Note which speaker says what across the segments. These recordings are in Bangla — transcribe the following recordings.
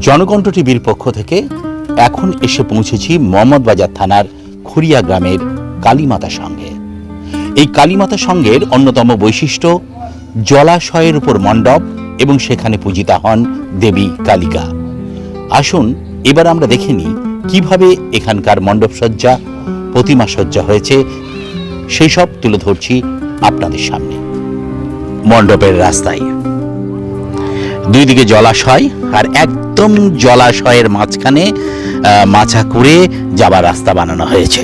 Speaker 1: জনকণ্ঠ টিভির পক্ষ থেকে এখন এসে পৌঁছেছি মোহাম্মদবাজার থানার খুরিয়া গ্রামের কালীমাতা সঙ্গে। এই কালীমাতা সঙ্গের অন্যতম বৈশিষ্ট্য, জলাশয়ের উপর মণ্ডপ এবং সেখানে পূজিতা হন দেবী কালিকা। আসুন, এবার আমরা দেখে নিই কীভাবে এখানকার মণ্ডপ সজ্জা, প্রতিমা সজ্জা হয়েছে, সেই সব তুলে ধরছি আপনাদের সামনে। মণ্ডপের রাস্তায়। দুই দিকে জলাশয় আর একদম জলাশয়ের মাঝখানে মাচা করে যাবার রাস্তা বানানো হয়েছে।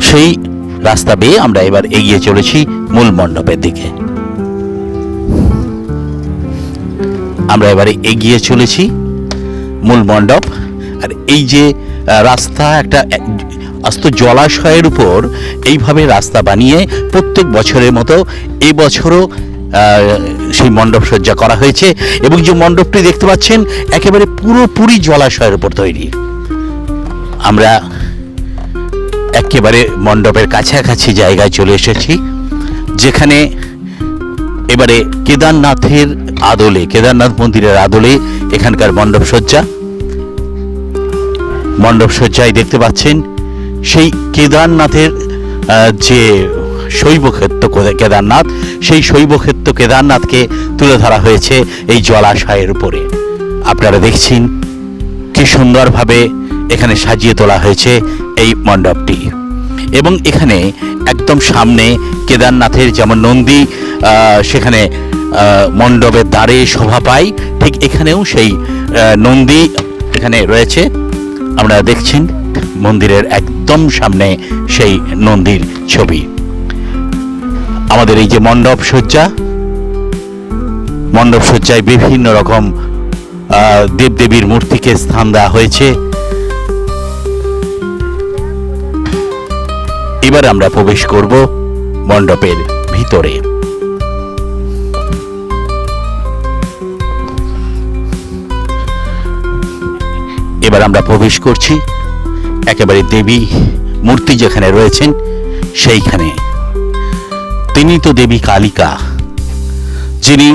Speaker 1: সেই রাস্তা বেয়ে আমরা এবার এগিয়ে চলেছি মূল মণ্ডপের দিকে। আমরা এবারে এগিয়ে চলেছি মূল মণ্ডপ। আর এই যে রাস্তা একটা এক- আস্ত জলাশয়ের উপর এইভাবে রাস্তা বানিয়ে প্রত্যেক বছরের মতো এই বছরও আহ, সেই মণ্ডপ সজ্জা করা হয়েছে এবং যে মণ্ডপটি দেখতে পাচ্ছেন, একেবারে পুরোপুরি জলাশয়ের উপর তৈরি। আমরা একেবারে মণ্ডপের কাছাকাছি জায়গায় চলে এসেছি, যেখানে এবারে কেদারনাথের আদলে, কেদারনাথ মন্দিরের আদলে এখানকার মণ্ডপ সজ্জা। মণ্ডপ সজ্জায় দেখতে পাচ্ছেন সেই কেদারনাথের যে শৈবক্ষেত্র কোদা- কেদারনাথ? সেই শৈবক্ষেত্র কেদারনাথকে তুলে ধরা হয়েছে এই জলাশয়ের উপরে। আপনারা দেখছেন কি সুন্দরভাবে এখানে সাজিয়ে তোলা হয়েছে এই মণ্ডপটি। এবং এখানে একদম সামনে কেদারনাথের যেমন নন্দী সেখানে মণ্ডপের দ্বারে শোভা পায়, ঠিক এখানেও সেই নন্দী এখানে রয়েছে। আমরা দেখছেন মন্দিরের একদম সামনে সেই নন্দীর ছবি। আমাদের এই যে মণ্ডপ সজ্জা, মণ্ডপ সজ্জায় বিভিন্ন রকম দেবদেবীর মূর্তিকে স্থান দেওয়া হয়েছে। এবার আমরা প্রবেশ করব মণ্ডপের ভিতরে। এবার আমরা প্রবেশ করছি। একেবারে দেবী মূর্তি যেখানে রয়েছেন, সেইখানে। তিনি তো দেবী কালিকা, যিনি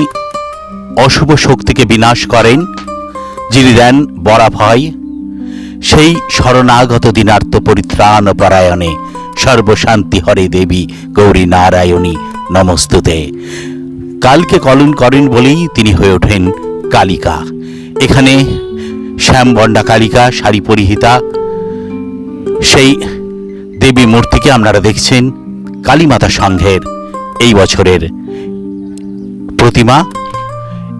Speaker 1: অশুভ শক্তিকে বিনাশ করেন, যিনি দেন বরাভয়, সেই শরণাগত দিনার্থ পরিত্রাণ পরায়ণে সর্বশান্তি হরে দেবী গৌরী নারায়ণী, নমস্তুতে। কালকে কলন করেন বলেই তিনি হয়ে ওঠেন কালিকা। এখানে শ্যামবন্ডা কালিকা, শাড়ি পরিহিতা, সেই দেবী মূর্তিকে আপনারা দেখছেন কালীমাতা সংঘের এই বছরের প্রতিমা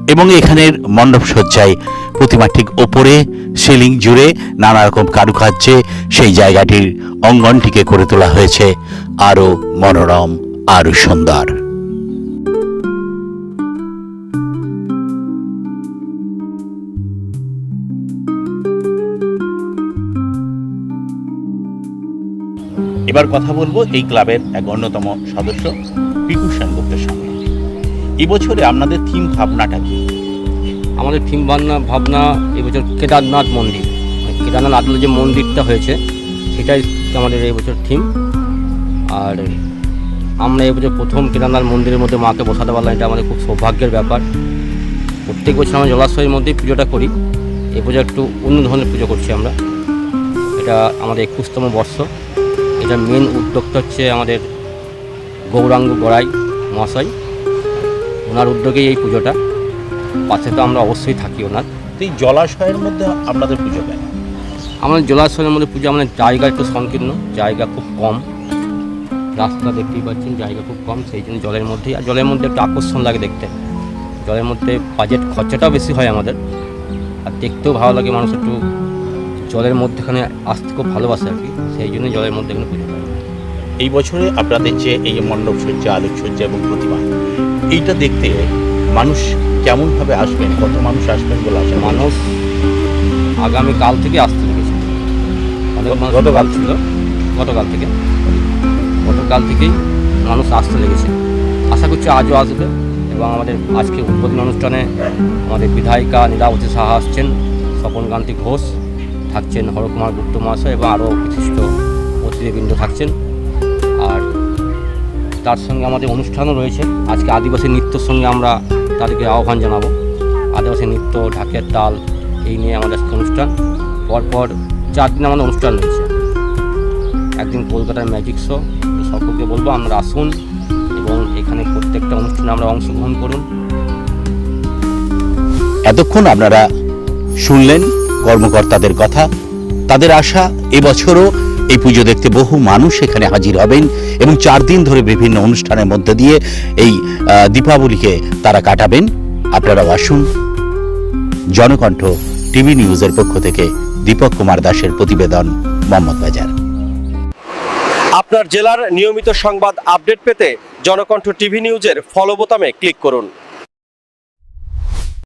Speaker 1: এবং এখানের মণ্ডপ সজ্জায় প্রতিমা ঠিক ওপরে সিলিং জুড়ে নানা রকম কারুকার্যে সেই জায়গাটির অঙ্গনটিকে করে তোলা হয়েছে। আরও মনোরম, আরও সুন্দর। এবার কথা বলব এই ক্লাবের এক অন্যতম সদস্য, পিকু সেনগুপ্তের সঙ্গে। এবছরে আপনাদের থিম ভাবনাটা কি?
Speaker 2: আমাদের থিম ভাবনা ভাবনা এবছর কেদারনাথ মন্দির। মানে কেদারনাথ আদলে যে মন্দিরটা হয়েছে, সেটাই আমাদের এবছর থিম আর আমরা এবছর প্রথম কেদারনাথ মন্দিরের মধ্যে মাকে বসাতে পারলাম, এটা আমাদের খুব সৌভাগ্যের ব্যাপার। প্রত্যেক বছর আমরা জলাশয়ের মধ্যেই পুজোটা করি। এবছর একটু অন্য ধরনের পুজো করছি আমরা। এটা আমাদের একুশতম বর্ষ। এটা মেন উদ্যোগটা হচ্ছে আমাদের গৌরাঙ্গ গড়াই মহাশয়। ওনার উদ্যোগেই এই পুজোটা। পাশে তো আমরা অবশ্যই থাকি ওনার।
Speaker 1: তো এই জলাশয়ের মধ্যে আপনাদের পুজো কেন?
Speaker 2: আমাদের জলাশয়ের মধ্যে পুজো আমাদের জায়গা একটু সংকীর্ণ জায়গা খুব কম। রাস্তা দেখতেই পাচ্ছেন জায়গা খুব কম সেই জন্য জলের মধ্যেই আর জলের মধ্যে একটু আকর্ষণ লাগে দেখতে। জলের মধ্যে বাজেট খরচাটাও বেশি হয় আমাদের। আর দেখতেও ভালো লাগে মানুষ একটু জলের মধ্যেখানে আসতে খুব ভালোবাসে আর কি সেই জন্য জলের মধ্যে এখানে পুজো করে
Speaker 1: এই বছরে আপনাদের যে এই মণ্ডপ সজ্জা আলোকসজ্জা এবং প্রতিমা এইটা দেখতে মানুষ কেমনভাবে আসবেন? কত মানুষ আসবেন বলে করেন?
Speaker 2: মানুষ আগামী কাল থেকে আসতে লেগেছে
Speaker 1: গতকাল
Speaker 2: ছিল গতকাল থেকে। গতকাল থেকেই মানুষ আসতে লেগেছে। আশা করছি আজও আসবে এবং আমাদের আজকে উদ্বোধন অনুষ্ঠানে আমাদের বিধায়িকা নীলাবতী সাহা আসছেন স্বপন কান্তি ঘোষ থাকছেন হরকুমার গুপ্ত মহাশয় এবং আরও বিশিষ্ট অতিথিবৃন্দ থাকছেন। আর তার সঙ্গে আমাদের অনুষ্ঠানও রয়েছে। আজকে আদিবাসী নৃত্যর সঙ্গে আমরা তাদেরকে আহ্বান জানাব। আদিবাসী নৃত্য, ঢাকের তাল, এই নিয়ে আমাদের অনুষ্ঠান। পরপর চার দিন আমাদের অনুষ্ঠান রয়েছে। একদিন কলকাতার ম্যাজিক শো। সকলকে বলব আপনারা আসুন এবং এখানে প্রত্যেকটা অনুষ্ঠানে আমরা অংশগ্রহণ করুন।
Speaker 1: এতক্ষণ আপনারা শুনলেন কর্মকর্তাদের কথা, তাদের আশা এবছরও এই পুজো দেখতে বহু মানুষ এখানে হাজির হবেন এবং চার দিন ধরে বিভিন্ন অনুষ্ঠানের মধ্যে দিয়ে এই দীপাবলিকে তারা কাটাবেন। আপনারাও আসুন। জনকণ্ঠ টিভি নিউজের পক্ষ থেকে দীপক কুমার দাসের প্রতিবেদন, মোহাম্মদ বাজার।
Speaker 3: আপনার জেলার নিয়মিত সংবাদ আপডেট পেতে জনকণ্ঠ টিভি নিউজের ফলো বোতামে ক্লিক করুন।